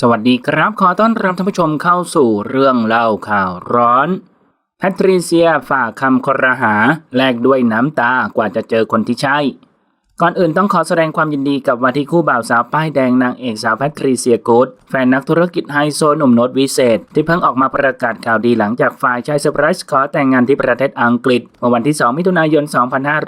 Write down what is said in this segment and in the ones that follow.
สวัสดีครับ ขอต้อนรับท่านผู้ชมเข้าสู่เรื่องเล่าข่าวร้อน แพทริเซียฝากคำครหา แลกด้วยน้ำตากว่าจะเจอคนที่ใช่ ก่อนอื่นต้องขอแสดงความยินดีกับวันที่คู่บ่าวสาวป้ายแดงนางเอกสาวแพทริเซียกูดแฟนนักธุรกิจไฮโซหนุ่มโนตวิเศษ ที่เพิ่งออกมาประกาศข่าวดีหลังจากฝ่ายชายเซอร์ไพรส์ขอแต่งงานที่ประเทศอังกฤษเมื่อวันที่ 2 มิถุนายน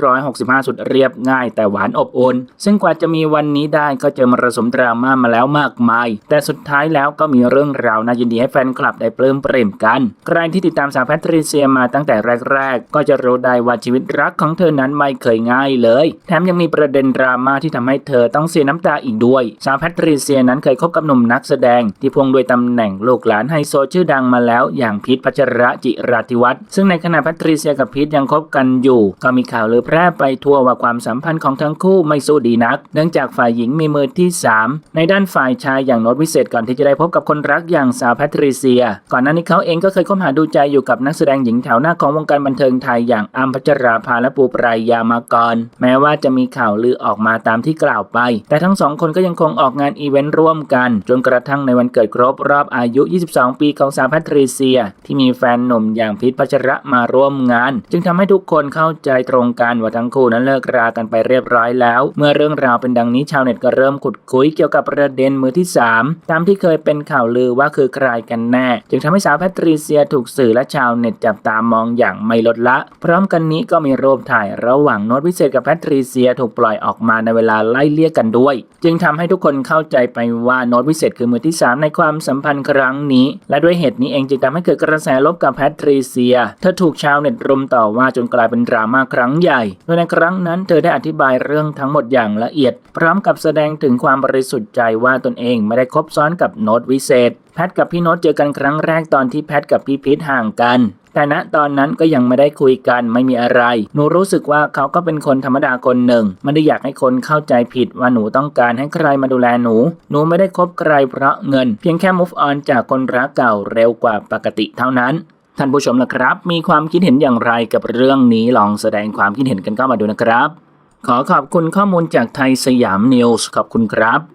2565 สุดเรียบง่ายแต่หวานอบอุ่นซึ่งกว่าจะมีวันนี้ได้ก็เจอมรสุมดราม่ามาแล้วมากมาย แต่สุดท้ายแล้วก็มีเรื่องราวน่ายินดีให้แฟนคลับได้ปลื้มปริ่มกันใครที่ติดตามสาวแพทริเซียมาตั้งแต่แรก ๆ ก็จะรู้ได้ว่าชีวิตรักของเธอนั้นไม่เคยง่ายเลยแถมยังมีประเด็นดราม่าที่ทำให้เธอต้องเสียน้ำตาอีกด้วย สาวแพทริเซียนั้นเคยคบกับหนุ่มนักแสดง ที่พวงด้วยตำแหน่งลูกหลานไฮโซชื่อดังมาแล้ว อย่างพีทพัชระจิราธิวัฒน์ซึ่งในขณะแพทริเซียกับพีทยังคบกันอยู่ ก็มีข่าวลือแพร่ไปทั่วว่าความสัมพันธ์ของทั้งคู่ไม่สู้ดีนัก เนื่องจากฝ่ายหญิงมีมือที่สามในด้านฝ่ายชายอย่างโน้ตวิเศษก่อนที่จะได้พบกับคนรักอย่างสาวแพทริเซีย ก่อนหน้านี้เขาเองก็เคยคบหาดูใจอยู่กับนักแสดงหญิงแถวหน้าของวงการบันเทิงไทยอย่างอัมพัชราภาและปูปรายยามาก่อนแม้ว่าจะมีข่าวลือออกมาตามที่กล่าวไป แต่ทั้งสองคนก็ยังคงออกงานอีเวนต์ร่วมกัน จนกระทั่งในวันเกิดครบรอบอายุ 22 ปีของสาวแพทริเซีย ที่มีแฟนหนุ่มอย่างพีทพัชระมาร่วมงาน จึงทำให้ทุกคนเข้าใจตรงกันว่าทั้งคู่นั้นเลิกรากันไปเรียบร้อยแล้ว เมื่อเรื่องราวเป็นดังนี้ชาวเน็ตก็เริ่มขุดคุยเกี่ยวกับประเด็นมือที่ 3 ตามที่เคยเป็นข่าวลือว่าคือใครกันแน่ จึงทำให้สาวแพทริเซียถูกสื่อและชาวเน็ตจับตามองอย่างไม่ลดละ พร้อมกันนี้ก็มีรูปถ่ายระหว่างโน้ตวิเศษกับแพทริเซียถูกปล่อยออกมาในเวลาไล่เลี่ยกันด้วย จึงทำให้ทุกคนเข้าใจไปว่าโน้ตวิเศษคือมือที่ 3 ในความสัมพันธ์ครั้งนี้ และด้วยเหตุนี้เองจึงทำให้เกิดกระแสลบกับแพทริเซีย เธอถูกชาวเน็ตรุมต่อว่าจนกลายเป็นดราม่าครั้งใหญ่ โดยในครั้งนั้นเธอได้อธิบายเรื่องทั้งหมดอย่างละเอียด พร้อมกับแสดงถึงความบริสุทธิ์ใจว่าตนเองไม่ได้คบซ้อนกับโน้ตวิเศษแพทกับพี่โน้ตเจอกันครั้งแรกตอนที่แพทกับพี่พีทห่างกัน แต่ณตอนนั้นก็ยังไม่ได้คุยกันไม่มีอะไร หนูรู้สึกว่าเขาก็เป็นคนธรรมดาคนหนึ่ง ไม่ได้อยากให้คนเข้าใจผิดว่าหนูต้องการให้ใครมาดูแลหนู หนูไม่ได้คบใครเพราะเงิน เพียงแค่ move on จากคนรักเก่าเร็วกว่าปกติเท่านั้นท่านผู้ชมนะครับ มีความคิดเห็นอย่างไรกับเรื่องนี้ลองแสดงความคิดเห็นกันเข้ามาดูนะครับ ขอขอบคุณข้อมูลจากไทยสยามนิวส์ขอบคุณครับ